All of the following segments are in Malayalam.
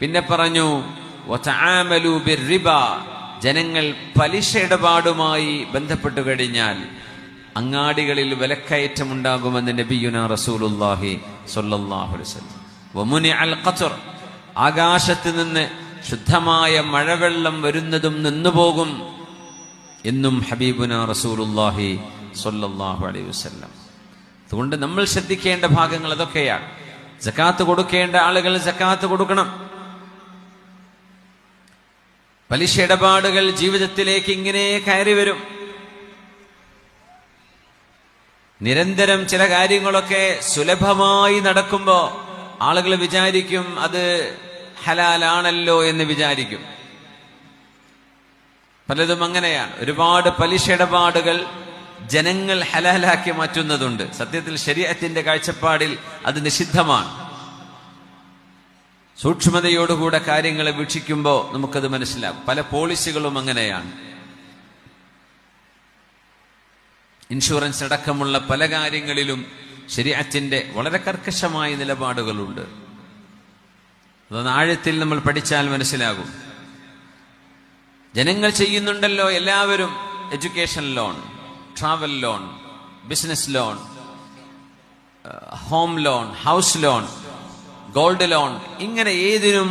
പിന്നെ പറഞ്ഞു. ജനങ്ങൾ പലിശ ഇടപാടുമായി ബന്ധപ്പെട്ടു കഴിഞ്ഞാൽ അങ്ങാടികളിൽ വിലക്കയറ്റം ഉണ്ടാകുമെന്ന് നബിയുന റസൂലുല്ലാഹി ഖത്ർ. ആകാശത്ത് നിന്ന് ശുദ്ധമായ മഴവെള്ളം വരുന്നതും നിന്നുപോകും എന്നും ഹബീബുന റസൂലുല്ലാഹി സ്വല്ലല്ലാഹു അലൈഹി വസല്ലം. അതുകൊണ്ട് നമ്മൾ ശ്രദ്ധിക്കേണ്ട ഭാഗങ്ങൾ അതൊക്കെയാണ്. ജക്കാത്ത് കൊടുക്കേണ്ട ആളുകൾ ജക്കാത്ത് കൊടുക്കണം. പലിശ ഇടപാടുകൾ ജീവിതത്തിലേക്ക് ഇങ്ങനെ കയറി വരും. നിരന്തരം ചില കാര്യങ്ങളൊക്കെ സുലഭമായി നടക്കുമ്പോ ആളുകൾ വിചാരിക്കും അത് ഹലാലാണല്ലോ എന്ന് വിചാരിക്കും. പലതും അങ്ങനെയാണ്. ഒരുപാട് പലിശ ഇടപാടുകൾ ജനങ്ങൾ ഹലാലാക്കി മാറ്റുന്നതുണ്ട്. സത്യത്തിൽ ശരീരത്തിന്റെ കാഴ്ചപ്പാടിൽ അത് നിഷിദ്ധമാണ്. സൂക്ഷ്മതയോടുകൂടെ കാര്യങ്ങളെ വീക്ഷിക്കുമ്പോൾ നമുക്കത് മനസ്സിലാകും. പല പോളിസികളും അങ്ങനെയാണ്. ഇൻഷുറൻസ് അടക്കമുള്ള പല കാര്യങ്ങളിലും ശരീരത്തിന്റെ വളരെ കർക്കശമായ നിലപാടുകളുണ്ട്. അതൊന്ന് ആഴത്തിൽ നമ്മൾ പഠിച്ചാൽ മനസ്സിലാകും. ജനങ്ങൾ ചെയ്യുന്നുണ്ടല്ലോ എല്ലാവരും. Education loan travel loan business loan home loan house loan gold loan. ഇങ്ങനെ ഏതിനും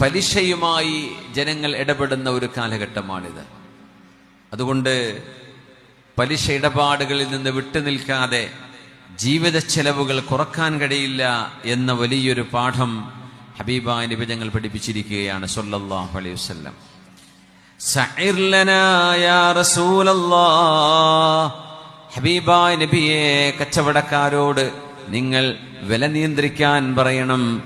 പലിശയുമായി ജനങ്ങൾ ഇടപെടുന്ന ഒരു കാലഘട്ടമാണിത്. അതുകൊണ്ട് പലിശ ഇടപാടുകളിൽ നിന്ന് വിട്ടുനിൽക്കാതെ ജീവിത ചെലവുകൾ കുറയ്ക്കാൻ കഴിയില്ല എന്ന വലിയൊരു പാഠം ഹബീബായ നബി ഞങ്ങൾ പഠിപ്പിച്ചിരിക്കുകയാണ് സൊല്ലാഹു അലൈഹി റസൂലല്ലാഹ്. ഹബീബായ നബിയെ കച്ചവടക്കാരോട് നിങ്ങൾ വില നിയന്ത്രിക്കാൻ പറയണം.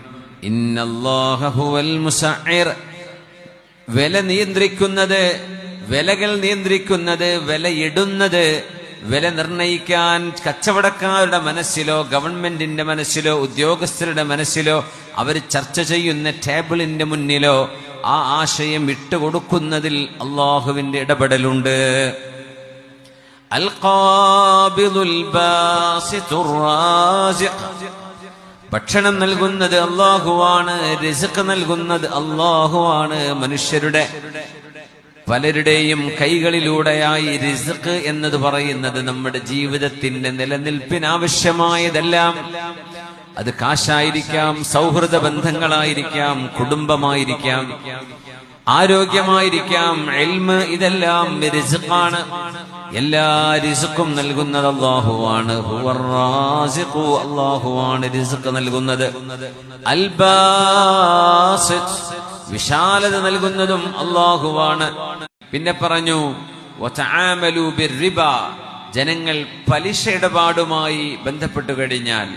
വില നിയന്ത്രിക്കുന്നത് വിലകൾ നിയന്ത്രിക്കുന്നത് വിലയിടുന്നത് വില നിർണയിക്കാൻ കച്ചവടക്കാരുടെ മനസ്സിലോ ഗവൺമെന്റിന്റെ മനസ്സിലോ ഉദ്യോഗസ്ഥരുടെ മനസ്സിലോ അവർ ചർച്ച ചെയ്യുന്ന ടേബിളിന്റെ മുന്നിലോ ആ ആശയം ഇട്ടുകൊടുക്കുന്നതിൽ അള്ളാഹുവിന്റെ ഇടപെടലുണ്ട്. ഭക്ഷണം നൽകുന്നത് അള്ളാഹുവാണ് റിസ്ക് നൽകുന്നത് അള്ളാഹുവാണ് മനുഷ്യരുടെ. പലരുടെയും കൈകളിലൂടെയായി റിസ്ക് എന്നത് പറയുന്നത് നമ്മുടെ ജീവിതത്തിന്റെ നിലനിൽപ്പിനാവശ്യമായതെല്ലാം. അത് കാശായിരിക്കാം സൗഹൃദ ബന്ധങ്ങളായിരിക്കാം കുടുംബമായിരിക്കാം. ആരോഗ്യമായിരിക്കാം. എൽമ് ഇതെല്ലാം റിസ്ഖാണ്. എല്ലാ രിസുക്കും നൽകുന്നത് അള്ളാഹുവാണ് അള്ളാഹുവാണ് രിസുക്ക് നൽകുന്നത്. അൽബാസ് വിശാലത നൽകുന്നതും അള്ളാഹുവാണ് പിന്നെ പറഞ്ഞു ജനങ്ങൾ പലിശ ഇടപാടുമായി ബന്ധപ്പെട്ടു കഴിഞ്ഞാൽ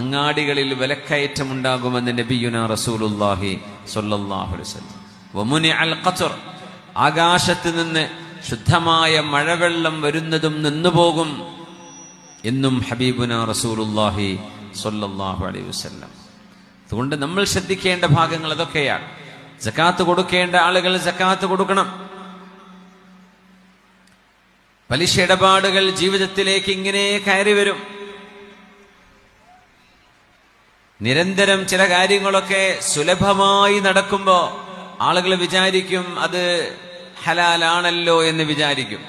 അങ്ങാടികളിൽ വിലക്കയറ്റം ഉണ്ടാകുമെന്ന് നബിയുന റസൂലുല്ലാഹി വസല്ലം. വമുനി അൽ ഖത്ർ. ആകാശത്ത് നിന്ന് ശുദ്ധമായ മഴവെള്ളം വരുന്നതും നിന്നുപോകും എന്നും ഹബീബുന റസൂലുല്ലാഹി സ്വല്ലല്ലാഹു അലൈഹി വസല്ലം. അതുകൊണ്ട് നമ്മൾ ശ്രദ്ധിക്കേണ്ട ഭാഗങ്ങൾ അതൊക്കെയാണ്. ജക്കാത്ത് കൊടുക്കേണ്ട ആളുകൾ ജക്കാത്ത് കൊടുക്കണം. പലിശ ഇടപാടുകൾ ജീവിതത്തിലേക്ക് ഇങ്ങനെ കയറി വരും. നിരന്തരം ചില കാര്യങ്ങളൊക്കെ സുലഭമായി നടക്കുമ്പോ ആളുകൾ വിചാരിക്കും അത് ഹലാലാണല്ലോ എന്ന് വിചാരിക്കും.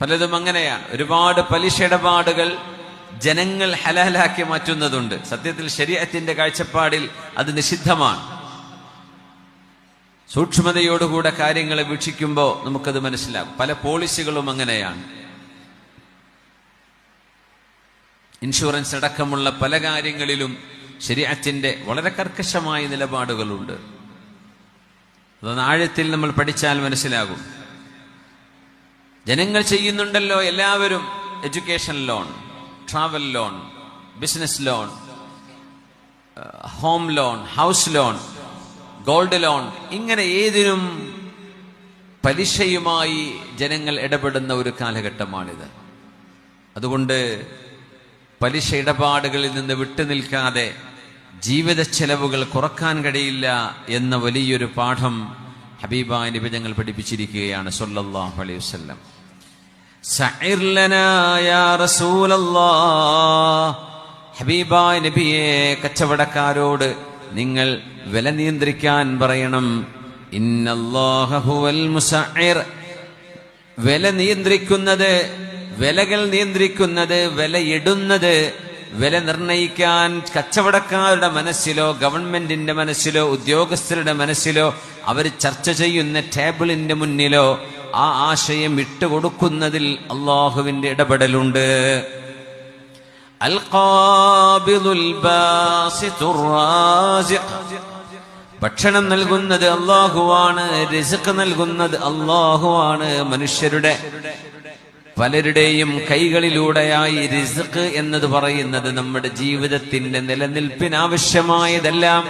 പലതും അങ്ങനെയാണ്. ഒരുപാട് പലിശ ഇടപാടുകൾ ജനങ്ങൾ ഹലാലാക്കി മാറ്റുന്നതുണ്ട്. സത്യത്തിൽ ശരീരത്തിന്റെ കാഴ്ചപ്പാടിൽ അത് നിഷിദ്ധമാണ്. സൂക്ഷ്മതയോടുകൂടെ കാര്യങ്ങളെ വീക്ഷിക്കുമ്പോൾ നമുക്കത് മനസ്സിലാകും. പല പോളിസികളും അങ്ങനെയാണ്. ഇൻഷുറൻസ് അടക്കമുള്ള പല കാര്യങ്ങളിലും ശരീരത്തിന്റെ വളരെ കർക്കശമായ നിലപാടുകളുണ്ട്. അതൊന്ന് ആഴത്തിൽ നമ്മൾ പഠിച്ചാൽ മനസ്സിലാകും. ജനങ്ങൾ ചെയ്യുന്നുണ്ടല്ലോ എല്ലാവരും. Education loan travel loan business loan home loan house loan gold loan ഇങ്ങനെ ഏതിനും പലിശയുമായി ജനങ്ങൾ ഇടപെടുന്ന ഒരു കാലഘട്ടമാണിത്. അതുകൊണ്ട് പലിശ ഇടപാടുകളിൽ നിന്ന് വിട്ടുനിൽക്കാതെ ജീവിത ചെലവുകൾ കുറയ്ക്കാൻ കഴിയില്ല എന്ന വലിയൊരു പാഠം ഹബീബ നബി ഞങ്ങൾ പഠിപ്പിച്ചിരിക്കുകയാണ് സല്ലല്ലാഹു അലൈഹി റസൂലല്ലാഹ്. ഹബീബായ നബിയെ കച്ചവടക്കാരോട് നിങ്ങൾ വില നിയന്ത്രിക്കാൻ പറയണം. വില നിയന്ത്രിക്കുന്നത് വിലകൾ നിയന്ത്രിക്കുന്നത് വിലയിടുന്നത് വില നിർണയിക്കാൻ കച്ചവടക്കാരുടെ മനസ്സിലോ ഗവൺമെന്റിന്റെ മനസ്സിലോ ഉദ്യോഗസ്ഥരുടെ മനസ്സിലോ അവർ ചർച്ച ചെയ്യുന്ന ടേബിളിന്റെ മുന്നിലോ ആ ആശയം ഇട്ടുകൊടുക്കുന്നതിൽ അള്ളാഹുവിന്റെ ഇടപെടലുണ്ട്. ഭക്ഷണം നൽകുന്നത് അള്ളാഹുവാണ് റിസ്ക് നൽകുന്നത് അള്ളാഹുവാണ് മനുഷ്യരുടെ പലരുടെയും കൈകളിലൂടെയായി റിസ്ക് എന്നത് പറയുന്നത് നമ്മുടെ ജീവിതത്തിന്റെ നിലനിൽപ്പിനാവശ്യമായതെല്ലാം.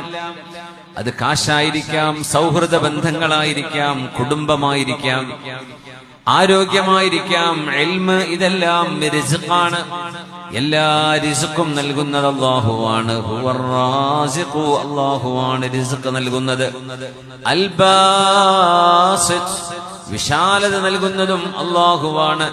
അത് കാശായിരിക്കാം സൗഹൃദ ബന്ധങ്ങളായിരിക്കാം കുടുംബമായിരിക്കാം ആരോഗ്യമായിരിക്കാം എൽമ് ഇതെല്ലാം റിസ്ഖാണ് എല്ലാ റിസുക്കും നൽകുന്നത് അള്ളാഹുവാണ് അള്ളാഹുവാണ് റിസുക്ക് നൽകുന്നത്. അൽബാസിത് വിശാലത നൽകുന്നതും അള്ളാഹുവാണ്